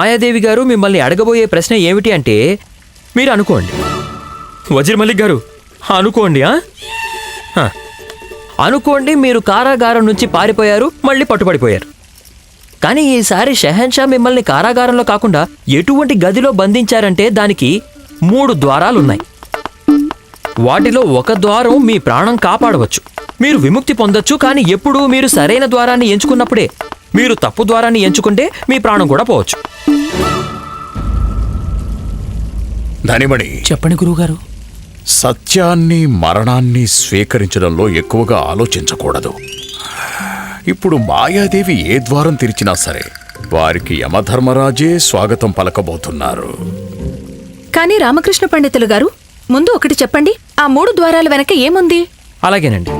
మాయాదేవి గారు మిమ్మల్ని అడగబోయే ప్రశ్న ఏమిటి అంటే మీరు అనుకోండి. వజీర్ మలిక్ గారు అనుకోండి అనుకోండి మీరు కారాగారం నుంచి పారిపోయారు మళ్ళీ పట్టుబడిపోయారు. కానీ ఈసారి షెహన్షా మిమ్మల్ని కారాగారంలో కాకుండా ఎటువంటి గదిలో బంధించారంటే దానికి మూడు ద్వారాలున్నాయి. వాటిలో ఒక ద్వారం మీ ప్రాణం కాపాడవచ్చు. మీరు విముక్తి పొందొచ్చు కానీ ఎప్పుడూ మీరు సరైన ద్వారాన్ని ఎంచుకున్నప్పుడే మీరు తప్పు ద్వారాన్ని ఎంచుకుంటే మీ ప్రాణం కూడా పోవచ్చు. ధనిమణి చెప్పండి గురువుగారు. సత్యాన్ని మరణాన్ని స్వీకరించడంలో ఎక్కువగా ఆలోచించకూడదు. ఇప్పుడు మాయాదేవి ఏ ద్వారం తెరిచినా సరే వారికి యమధర్మరాజే స్వాగతం పలకబోతున్నారు. కానీ రామకృష్ణ పండితులు గారు ముందు ఒకటి చెప్పండి ఆ మూడు ద్వారాల వెనక ఏముంది? అలాగేనండి.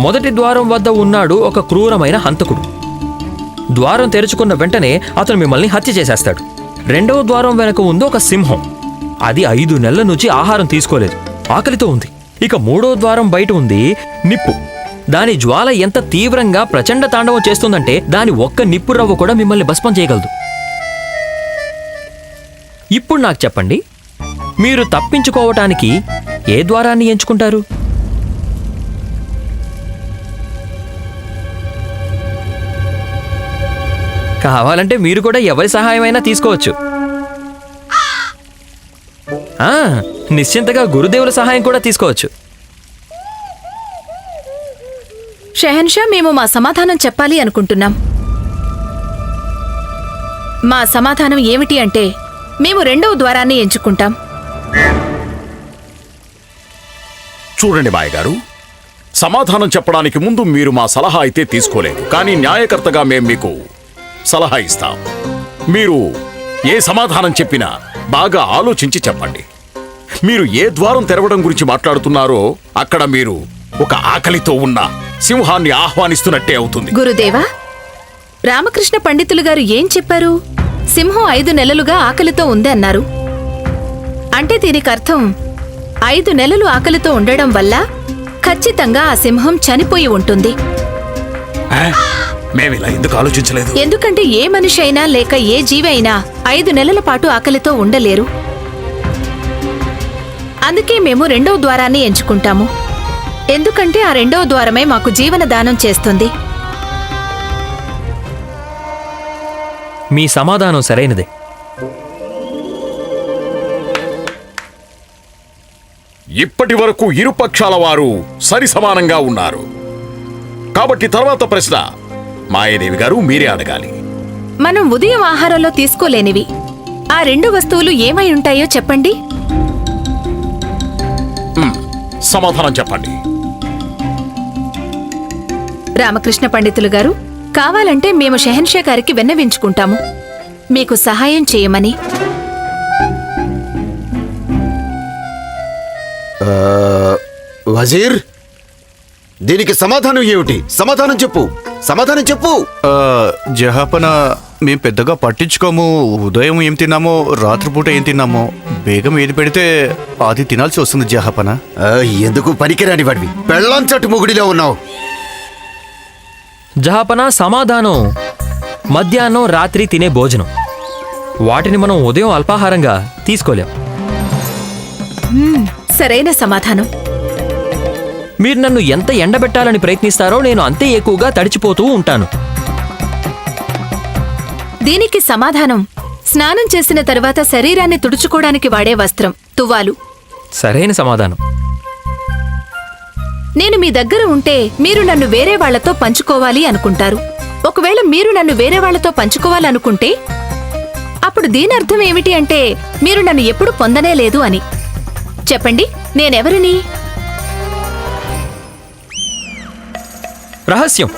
మొదటి ద్వారం వద్ద ఉన్నాడు ఒక క్రూరమైన హంతకుడు. ద్వారం తెరుచుకున్న వెంటనే అతను మిమ్మల్ని హత్య చేసేస్తాడు. రెండవ ద్వారం వెనక ఉంది ఒక సింహం. అది ఐదు నెలల నుంచి ఆహారం తీసుకోలేదు. ఆకలితో ఉంది. ఇక మూడో ద్వారం బయట ఉంది నిప్పు. దాని జ్వాల ఎంత తీవ్రంగా ప్రచండ తాండవం చేస్తుందంటే దాని ఒక్క నిప్పు రవ్వ కూడా మిమ్మల్ని భస్మం చేయగలదు. ఇప్పుడు నాకు చెప్పండి మీరు తప్పించుకోవటానికి ఏ ద్వారాన్ని ఎంచుకుంటారు? కావాలంటే మీరు కూడా ఎవరి సహాయమైనా తీసుకోవచ్చు. ఆ, నిశ్చింతగా గురుదేవుల సహాయం కూడా తీసుకోవచ్చు. షెహన్షా మేము మా సమాధానం చెప్పాలి అనుకుంటున్నాం. మా సమాధానం ఏమిటి అంటే మేము రెండవ ద్వారాన్ని ఎంచుకుంటాం. చూడండి మాయగారు సమాధానం చెప్పడానికి ముందు మీరు మా సలహా అయితే తీసుకోలేదు కానీ న్యాయకర్తగా మేం మీకు సలహా ఇస్తాం. మీరు ఏ సమాధానం చెప్పినా బాగా ఆలోచించి చెప్పండి. మీరు ఏ ద్వారం తెరవడం గురించి మాట్లాడుతున్నారో అక్కడ మీరు ఒక ఆకలితో ఉన్న సింహాన్ని ఆహ్వానిస్తున్నట్టే అవుతుంది. గురుదేవా రామకృష్ణ పండితులు గారు ఏం చెప్పారు? సింహం ఐదు నెలలుగా ఆకలితో ఉంది అన్నారు. అంటే దీనికి అర్థం ఐదు నెలలు ఆకలితో ఉండడం వల్ల ఖచ్చితంగా ఆ సింహం చనిపోయి ఉంటుంది. ఆ? మేమిలా ఎందుకు ఆలోచించలేదు? ఎందుకంటే ఏ మనిషి అయినా లేక ఏ జీవి అయినా ఐదు నెలల పాటు ఆకలితో ఉండలేరు. అందుకే మేము రెండవ ద్వారాన్ని ఎంచుకుంటాము. ఎందుకంటే ఆ రెండవ ద్వారమే మాకు జీవన దానం చేస్తుంది. మీ సమాధానం సరైనదే. ఇప్పటి వరకు ఇరుపక్షాల వారు సరి సమానంగా ఉన్నారు. కాబట్టి తర్వాత ప్రశ్న మాయాదేవి గారు మీరే అడగాలి. మనం ఉదయం ఆహారంలో తీసుకోలేనివి. ఆ రెండు వస్తువులు ఏమై ఉంటాయో చెప్పండి. సమాధానం చెప్పండి. రామకృష్ణ పండితులు గారు కావాలంటే మేము షెహన్షా గారికి విన్నవించుకుంటాము. మీకు సహాయం చేయమని. వజీర్ దీనికి సమాధానం ఏమిటి? సమాధానం చెప్పు. సమాధానం చెప్పు. ఆ, జహాపన మేము పెద్దగా పట్టించుకోము. ఉదయం ఏం తిన్నామో రాత్రిపూట ఏం తిన్నామో బేగం ఏది పెడితే అది తినాల్సి వస్తుంది జహాపన. ఆ, ఎందుకు పనికిరాని వాడివి? పెళ్ళంచటు ముగుడిలో ఉన్నావు. జహాపన సమాధానం. మధ్యాహ్నం రాత్రి తినే భోజనం. వాటిని మనం ఉదయం అల్పాహారంగా తీసుకోలేం. సరైన సమాధానం. మీరు నన్ను ఎంత ఎండబెట్టాలని ప్రయత్నిస్తారో నేను అంతే ఎక్కువగా తడిచిపోతూ ఉంటాను. దీనికి సమాధానం. స్నానం చేసిన తర్వాత శరీరాన్ని తుడుచుకోవడానికి వాడే వస్త్రం తువ్వాలు. సరైన సమాధానం. నేను మీ దగ్గర ఉంటే మీరు నన్ను వేరే వాళ్ళతో పంచుకోవాలి అనుకుంటారు. ఒకవేళ మీరు నన్ను వేరే వాళ్ళతో పంచుకోవాలనుకుంటే? అప్పుడు దీని అర్థం ఏమిటి అంటే మీరు నన్ను ఎప్పుడు పొందనే లేదు అని. చెప్పండి నేనెవరిని? రహస్యం.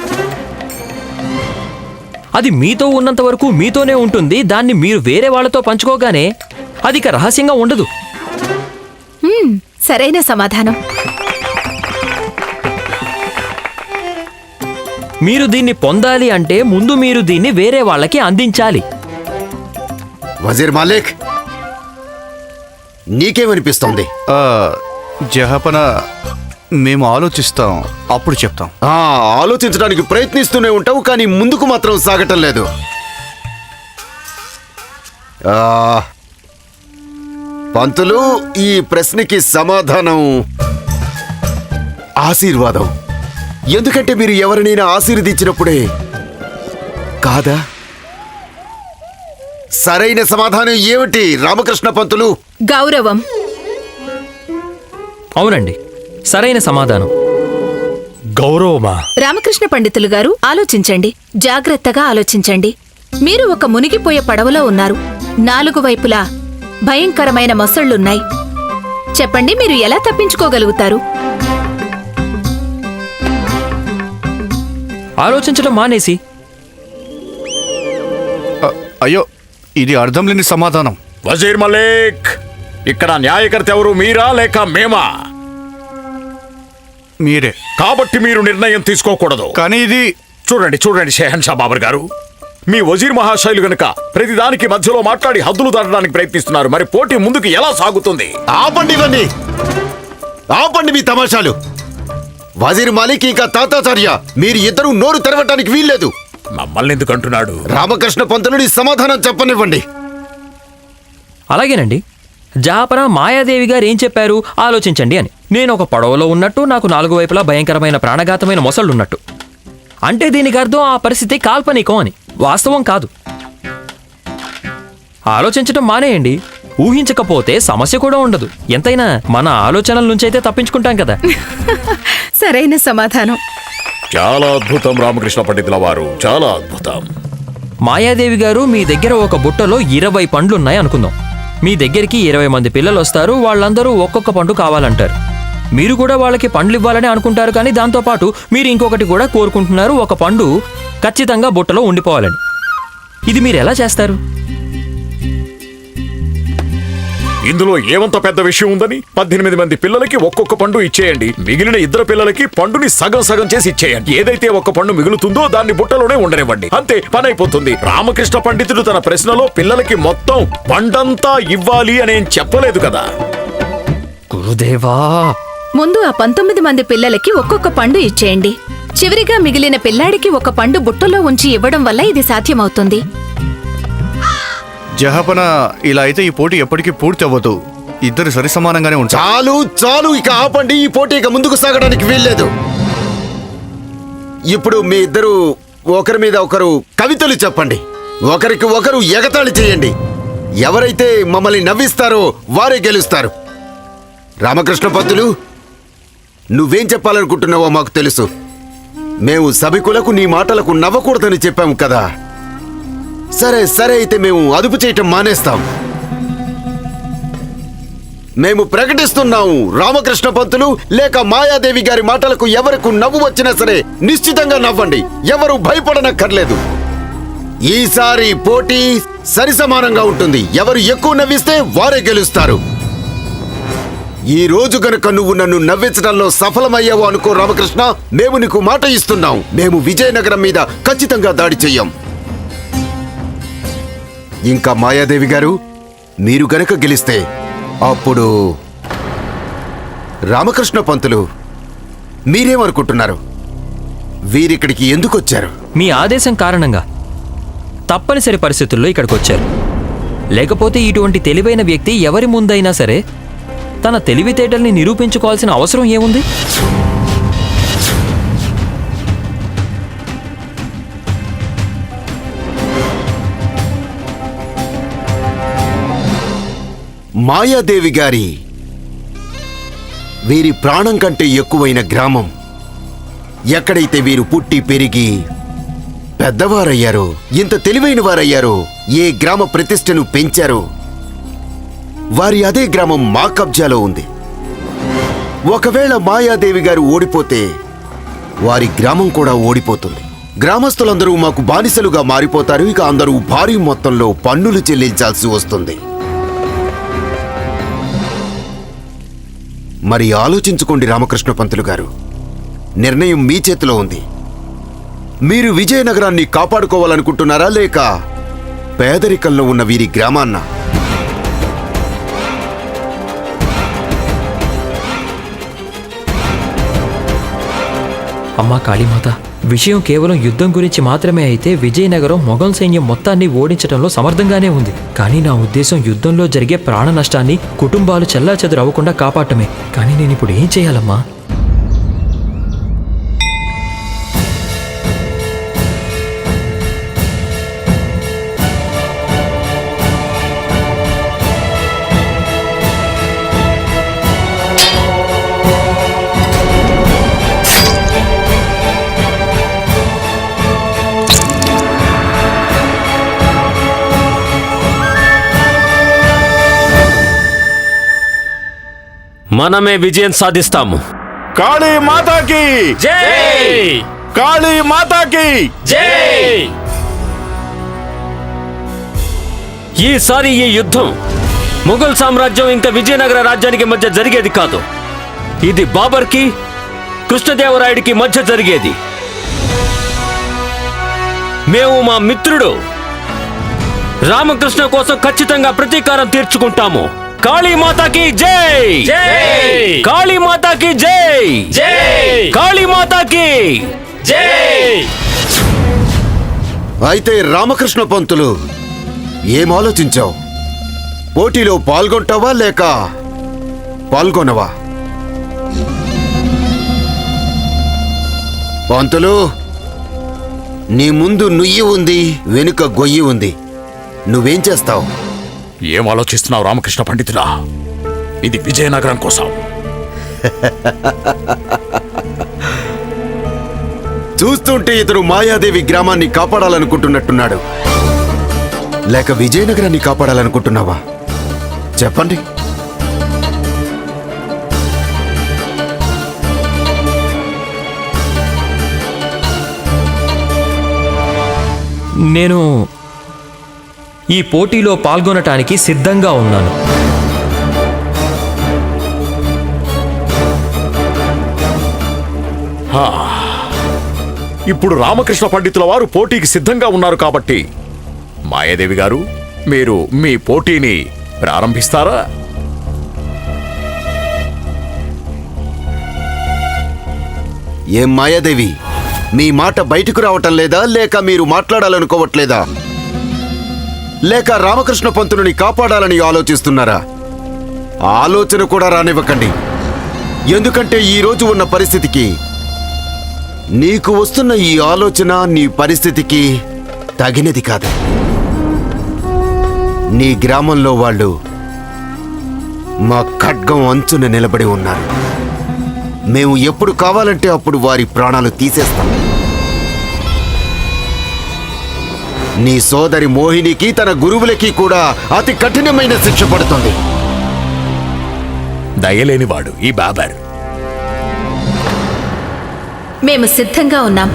అది మీతో ఉన్నంత వరకు మీతోనే ఉంటుంది దాన్ని మీరు వేరే వాళ్ళతో పంచుకోగానే అది ఇక రహస్యంగా ఉండదు. సరైన సమాధానం. మీరు దీన్ని పొందాలి అంటే ముందు మీరు దీన్ని వేరే వాళ్ళకి అందించాలి. వజీర్ మాలిక్ నీకేమనిపిస్తోంది? ఆ, జహాపన మేము ఆలోచిస్తాం అప్పుడు చెప్తాం. ఆ ఆలోచించడానికి ప్రయత్నిస్తూనే ఉంటావు కానీ ముందుకు మాత్రం సాగటం లేదు. ఆ, పంతులు ఈ ప్రశ్నకి సమాధానం ఆశీర్వాదం. ఎందుకంటే మీరు ఎవరినైనా ఆశీర్వదించినప్పుడే కాదా? సరైన సమాధానం ఏమిటి రామకృష్ణ పంతులు? గౌరవం. అవునండి. సరైన సమాధానం. గౌరవమా? రామకృష్ణ పండితులు గారు ఆలోచించండి. జాగ్రత్తగా ఆలోచించండి. మీరు ఒక మునిగిపోయే పడవలో ఉన్నారు. నాలుగు వైపులా భయంకరమైన మొసళ్ళున్నాయి. చెప్పండి మీరు ఎలా తప్పించుకోగలుగుతారు? ఆలోచించడం మానేసి. అ- అయ్యో ఇది అర్థం లేని సమాధానం. వజీర్ మలిక్ ఇక్కడ న్యాయకర్త ఎవరు? మీరా లేక మేమా? మీరే. కాబట్టి మీరు నిర్ణయం తీసుకోకూడదు. కానీ ఇది చూడండి చూడండి షేహన్ షా బాబర్ గారు. మీ వజీర్ మహాశైలు గనుక ప్రతిదానికి మధ్యలో మాట్లాడి హద్దులు దాటడానికి ప్రయత్నిస్తున్నారు మరి పోటీ ముందుకు ఎలా సాగుతుంది? ఆపండి ఇవన్నీ. ఆపండి మీ తమాషాలు. వజీర్ మాలిక్ ఇంకా తాతాచార్య మీరు ఇద్దరు నోరు తెరవటానికి వీల్లేదు. మమ్మల్ని ఎందుకు అంటున్నాడు? రామకృష్ణ పంతులుని సమాధానం చెప్పనివ్వండి. అలాగేనండి. జాపన మాయాదేవి గారు ఏం చెప్పారు? ఆలోచించండి అని. నేను ఒక పడవలో ఉన్నట్టు నాకు నాలుగు వైపులా భయంకరమైన ప్రాణఘాతమైన మొసళ్ళున్నట్టు. అంటే దీనికి అర్థం ఆ పరిస్థితి కాల్పనికం అని వాస్తవం కాదు. ఆలోచించడం మానేయండి. ఊహించకపోతే సమస్య కూడా ఉండదు. ఎంతైనా మన ఆలోచనల నుంచైతే తప్పించుకుంటాం కదా. సరైన సమాధానం. చాలా అద్భుతం రామకృష్ణ పండితుల వారు చాలా అద్భుతం. మాయాదేవి గారు మీ దగ్గర ఒక బుట్టలో ఇరవై పండ్లున్నాయి అనుకుందాం. మీ దగ్గరికి ఇరవై మంది పిల్లలు వస్తారు వాళ్ళందరూ ఒక్కొక్క పండు కావాలంటారు. మీరు కూడా వాళ్ళకి పండ్లు ఇవ్వాలని అనుకుంటారు కానీ దాంతోపాటు మీరు ఇంకొకటి కూడా కోరుకుంటున్నారు. ఒక పండు ఖచ్చితంగా బుట్టలో ఉండిపోవాలని. ఇది మీరు ఎలా చేస్తారు? ఇందులో ఏమంత పెద్ద విషయం ఉందని? పద్దెనిమిది మంది పిల్లలకి ఒక్కొక్క పండు ఇచ్చేయండి. మిగిలిన ఇద్దరు పిల్లలకి పండుని సగం సగం చేసి ఇచ్చేయండి. ఏదైతే ఒక్క పండు మిగులుతుందో దాన్ని బుట్టలోనే ఉండనివ్వండి. అంతే పని అయిపోతుంది రామకృష్ణ పండితుడు తన ప్రశ్నలో పిల్లలకి మొత్తం పండంతా ఇవ్వాలి అనేం చెప్పలేదు కదా? గురుదేవా! ముందు ఆ పంతొమ్మిది మంది పిల్లలకి ఒక్కొక్క పండు ఇచ్చేయండి. చివరిగా మిగిలిన పిల్లాడికి ఒక పండు బుట్టలో ఉంచి ఇవ్వడం వల్ల ఇది సాధ్యమవుతుంది. జహాపన ఇలా అయితే ఈ పోటీ ఎప్పటికీ పూర్తి అవ్వదు ఇద్దరు సరి సమానంగానే ఉంటారు. చాలు చాలు ఇక ఆపండి. ఈ పోటీ ఇక ముందుకు సాగడానికి వీల్లేదు. ఇప్పుడు మీ ఇద్దరు ఒకరి మీద ఒకరు కవితలు చెప్పండి. ఒకరికి ఒకరు ఎగతాళి చేయండి. ఎవరైతే మమ్మల్ని నవ్విస్తారో వారే గెలుస్తారు. రామకృష్ణ పంతులు నువ్వేం చెప్పాలనుకుంటున్నావో మాకు తెలుసు. మేము సభికులకు నీ మాటలకు నవ్వకూడదని చెప్పాము కదా. సరే సరే అయితే మేము అదుపు చేయటం మానేస్తాం. మేము ప్రకటిస్తున్నాము రామకృష్ణ పంతులు లేక మాయాదేవి గారి మాటలకు ఎవరికు నవ్వు వచ్చినా సరే నిశ్చితంగా నవ్వండి. ఎవరు భయపడనక్కర్లేదు. ఈసారి పోటీ సరిసమానంగా ఉంటుంది. ఎవరు ఎక్కువ నవ్విస్తే వారే గెలుస్తారు. ఈ రోజు గనుక నువ్వు నన్ను నవ్వించడంలో సఫలమయ్యావు అనుకో రామకృష్ణ మేము నీకు మాట ఇస్తున్నాం. మేము విజయనగరం మీద ఖచ్చితంగా దాడి చెయ్యం. ఇంకా మాయాదేవి గారు మీరు గనక గెలిస్తే అప్పుడు రామకృష్ణ పంతులు మీరేమనుకుంటున్నారు? వీరిక్కడికి ఎందుకు వచ్చారు మీ ఆదేశం కారణంగా తప్పనిసరి పరిస్థితుల్లో ఇక్కడికి వచ్చారు లేకపోతే ఇటువంటి తెలివైన వ్యక్తి ఎవరి ముందైనా సరే తన తెలివితేటల్ని నిరూపించుకోవాల్సిన అవసరం ఏముంది? మాయాదేవి గారి వీరి ప్రాణం కంటే ఎక్కువైన గ్రామం. ఎక్కడైతే వీరు పుట్టి పెరిగి పెద్దవారయ్యారో ఇంత తెలివైన వారయ్యారో ఏ గ్రామ ప్రతిష్టను పెంచారో వారి అదే గ్రామం మా కబ్జాలో ఉంది. ఒకవేళ మాయాదేవి గారు ఓడిపోతే వారి గ్రామం కూడా ఓడిపోతుంది. గ్రామస్తులందరూ మాకు బానిసలుగా మారిపోతారు. ఇక అందరూ భారీ మొత్తంలో పన్నులు చెల్లించాల్సి వస్తుంది. మరి ఆలోచించుకోండి రామకృష్ణ పంతులు గారు. నిర్ణయం మీ చేతిలో ఉంది. మీరు విజయనగరాన్ని కాపాడుకోవాలనుకుంటున్నారా లేక పేదరికంలో ఉన్న వీరి గ్రామాన్న? అమ్మా కాళీమాత విషయం కేవలం యుద్ధం గురించి మాత్రమే అయితే విజయనగరం మొఘల్ సైన్యం మొత్తాన్ని ఓడించడంలో సమర్థంగానే ఉంది. కానీ నా ఉద్దేశం యుద్ధంలో జరిగే ప్రాణ నష్టాన్ని కుటుంబాలు చెల్లా అవ్వకుండా కాపాడటమే. కానీ నేను ఇప్పుడు ఏం చేయాలమ్మా? మనమే విజయం సాధిస్తాము. కాళీ మాతాకి! జై! కాళీ మాతాకి! జై! ఈసారి ఈ యుద్ధం ముఘల్ సామ్రాజ్యం ఇంకా విజయనగర రాజ్యానికి మధ్య జరిగేది కాదు. ఇది బాబర్కి కృష్ణదేవరాయుడికి మధ్య జరిగేది. మేము మా మిత్రుడు రామకృష్ణ కోసం ఖచ్చితంగా ప్రతీకారం తీర్చుకుంటాము. కాళీమాతాకి జై! జై! కాళీమాతాకి జై! జై! కాళీమాతాకి జై! అయితే రామకృష్ణ పంతులు ఏం ఆలోచించావు? పోటీలో పాల్గొంటావా లేక పాల్గొనవా? పంతులు నీ ముందు నుయ్యి ఉంది వెనుక గొయ్యి ఉంది. నువ్వేం చేస్తావు? ఏం ఆలోచిస్తున్నావు రామకృష్ణ పండితుడా? ఇది విజయనగరం కోసం. చూస్తుంటే ఇతడు మాయాదేవి గ్రామాన్ని కాపాడాలనుకుంటున్నట్టున్నాడు. లేక విజయనగరాన్ని కాపాడాలనుకుంటున్నావా? చెప్పండి. నేను ఈ పోటీలో పాల్గొనటానికి సిద్ధంగా ఉన్నాను. ఇప్పుడు రామకృష్ణ పండితుల వారు పోటీకి సిద్ధంగా ఉన్నారు కాబట్టి మాయాదేవి గారు మీరు మీ పోటీని ప్రారంభిస్తారా? ఏం మాయాదేవి మీ మాట బయటకు రావటం లేదా లేక మీరు మాట్లాడాలనుకోవట్లేదా? లేక రామకృష్ణ పంతులని కాపాడాలని ఆలోచిస్తున్నారా? ఆలోచన కూడా రానివ్వకండి. ఎందుకంటే ఈరోజు ఉన్న పరిస్థితికి నీకు వస్తున్న ఈ ఆలోచన నీ పరిస్థితికి తగినది కాదు. నీ గ్రామంలో వాళ్ళు మా ఖడ్గం అంచున నిలబడి ఉన్నారు. మేము ఎప్పుడు కావాలంటే అప్పుడు వారి ప్రాణాలు తీసేస్తాం. నీ సోదరి మోహినికి తన గురువులకి కూడా అతి కఠినమైన శిక్ష పడుతుంది. దయలేనివాడు ఈ బాబర్. మేము సిద్ధంగా ఉన్నాం.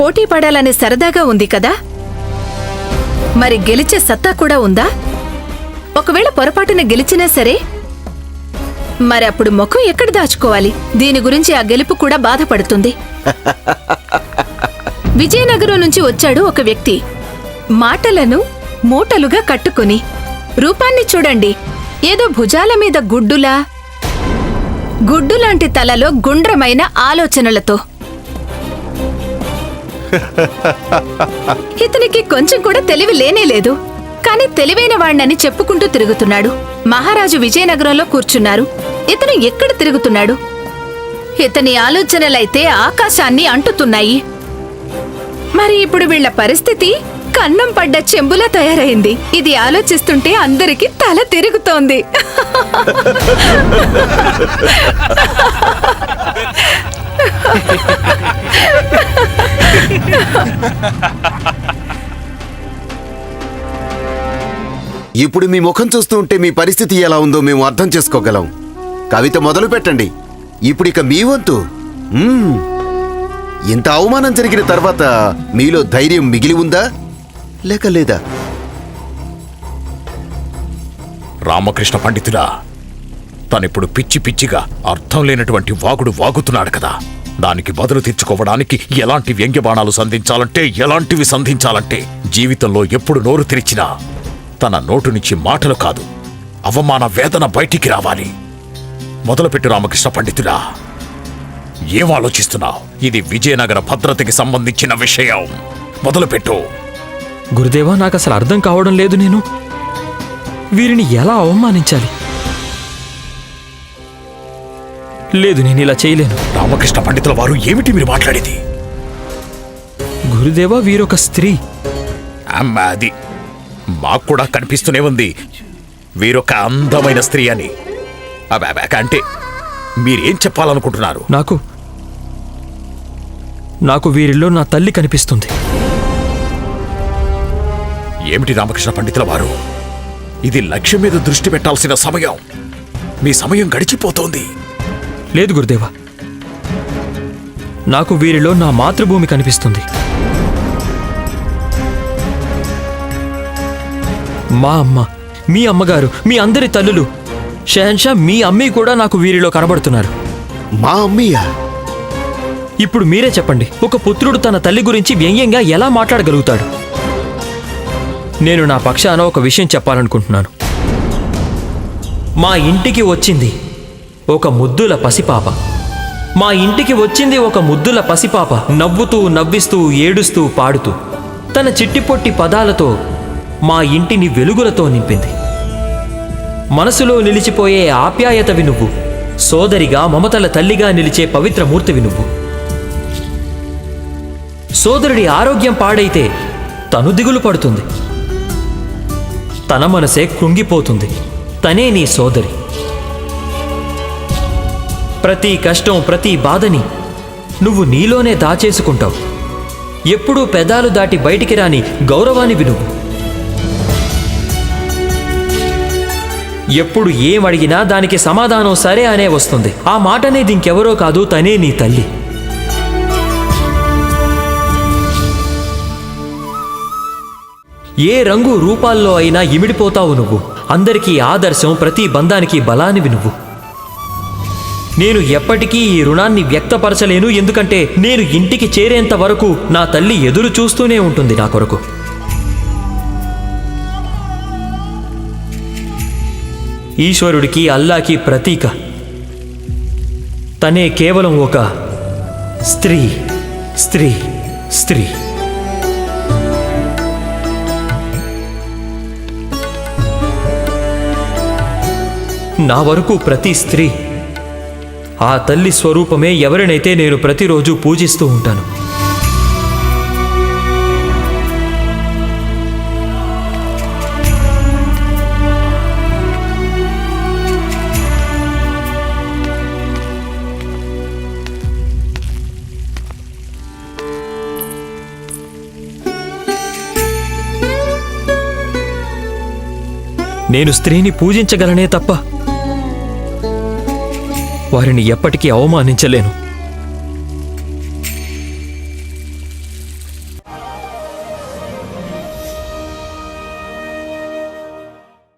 పోటీ పడాలనే సరదాగా ఉంది కదా? మరి గెలిచే సత్తా కూడా ఉందా? ఒకవేళ పొరపాటున గెలిచినా సరే మరి అప్పుడు ముఖం ఎక్కడ దాచుకోవాలి? దీని గురించి ఆ గెలుపు కూడా బాధపడుతుంది. విజయనగరం నుంచి వచ్చాడు ఒక వ్యక్తి. మాటలను మూటలుగా కట్టుకుని రూపాన్ని చూడండి ఏదో భుజాల మీద గుడ్డులా? గుడ్డులాంటి తలలో గుండ్రమైన ఆలోచనలతో. ఇతనికి కొంచెం కూడా తెలివి లేనే లేదు. కానీ తెలివైన వాణ్ణని చెప్పుకుంటూ తిరుగుతున్నాడు. మహారాజు విజయనగరంలో కూర్చున్నారు. ఇతను ఎక్కడ తిరుగుతున్నాడు? ఇతని ఆలోచనలైతే ఆకాశాన్ని అంటుతున్నాయి. మరి ఇప్పుడు వీళ్ళ పరిస్థితి? కన్నం పడ్డ చెంబులా తయారైంది. ఇది ఆలోచిస్తుంటే అందరికీ తల తిరుగుతోంది. ఇప్పుడు మీ ముఖం చూస్తూ ఉంటే మీ పరిస్థితి ఎలా ఉందో మేము అర్థం చేసుకోగలం. కవిత మొదలు పెట్టండి. ఇప్పుడు ఇక మీ వంతు. ఇంత అవమానం జరిగిన తర్వాత మీలో ధైర్యం మిగిలి ఉందా? లేక లేదా? రామకృష్ణ పండితుడా తనిప్పుడు పిచ్చి పిచ్చిగా అర్థం లేనటువంటి వాగుడు వాగుతున్నాడు కదా. దానికి బదులు తీర్చుకోవడానికి ఎలాంటి వ్యంగ్య బాణాలు సంధించాలంటే ఎలాంటివి సంధించాలంటే జీవితంలో ఎప్పుడు నోరు తెరిచినా తన నోటు నుంచి మాటలు కాదు. అవమాన వేదన బయటికి రావాలి. మొదలుపెట్టు రామకృష్ణ పండితుడా. ఏం ఆలోచిస్తున్నావు? ఇది విజయనగర భద్రతకి సంబంధించిన విషయం. మొదలుపెట్టు. గురుదేవా నాకు అసలు అర్థం కావడం లేదు నేను. వీరిని ఎలా అవమానించాలి? లేదు నేను ఇలా చేయలేను. రామకృష్ణ పండితుల వారు ఏమిటి మీరు మాట్లాడేది? గురుదేవా వీరొక స్త్రీ. అమ్మ అది మాకు కూడా కనిపిస్తూనే ఉంది. వీరొక అందమైన స్త్రీ అని. అబ్బా అంటే మీరేం చెప్పాలనుకుంటున్నారు? నాకు నాకు వీరిలో నా తల్లి కనిపిస్తుంది. ఏమిటి రామకృష్ణ పండితుల వారు? ఇది లక్ష్యం మీద దృష్టి పెట్టాల్సిన సమయం. మీ సమయం గడిచిపోతోంది. లేదు గురుదేవా. నాకు వీరిలో నా మాతృభూమి కనిపిస్తుంది. మా అమ్మ మీ అమ్మగారు మీ అందరి తల్లులు. షహన్షా మీ అమ్మీ కూడా నాకు వీరిలో కనబడుతున్నారు. మా అమ్మయ్య ఇప్పుడు మీరే చెప్పండి ఒక పుత్రుడు తన తల్లి గురించి వ్యంగ్యంగా ఎలా మాట్లాడగలుగుతాడు? నేను నా పక్షాన ఒక విషయం చెప్పాలనుకుంటున్నాను. మా ఇంటికి వచ్చింది ఒక ముద్దుల పసిపాప. మా ఇంటికి వచ్చింది ఒక ముద్దుల పసిపాప నవ్వుతూ నవ్విస్తూ ఏడుస్తూ పాడుతూ. తన చిట్టిపొట్టి పదాలతో మా ఇంటిని వెలుగులతో నింపింది. మనసులో నిలిచిపోయే ఆప్యాయతవి నువ్వు. సోదరిగా మమతల తల్లిగా నిలిచే పవిత్రమూర్తివి నువ్వు. సోదరుడి ఆరోగ్యం పాడైతే తను దిగులు పడుతుంది. తన మనసే కృంగిపోతుంది. తనే నీ సోదరి. ప్రతి కష్టం ప్రతి బాధని నువ్వు నీలోనే దాచేసుకుంటావు. ఎప్పుడూ పెదాలు దాటి బయటికి రాని గౌరవానివి నువ్వు. ఎప్పుడు ఏం అడిగినా దానికి సమాధానం సరే అనే వస్తుంది. ఆ మాట అనేది ఇంకెవరో కాదు తనే నీ తల్లి. ఏ రంగు రూపాల్లో అయినా ఇమిడిపోతావు నువ్వు. అందరికీ ఆదర్శం ప్రతి బంధానికి బలానివి నువ్వు. నేను ఎప్పటికీ ఈ రుణాన్ని వ్యక్తపరచలేను ఎందుకంటే నేను ఇంటికి చేరేంత వరకు నా తల్లి ఎదురు చూస్తూనే ఉంటుంది నా కొరకు. ఈశ్వరుడికి అల్లాకి ప్రతీక. తనే కేవలం ఒక స్త్రీ స్త్రీ స్త్రీ. నా వరకు ప్రతి స్త్రీ ఆ తల్లి స్వరూపమే ఎవరినైతే నేను ప్రతిరోజు పూజిస్తూ ఉంటాను. నేను స్త్రీని పూజించగలనే తప్ప వారిని ఎప్పటికీ అవమానించలేను.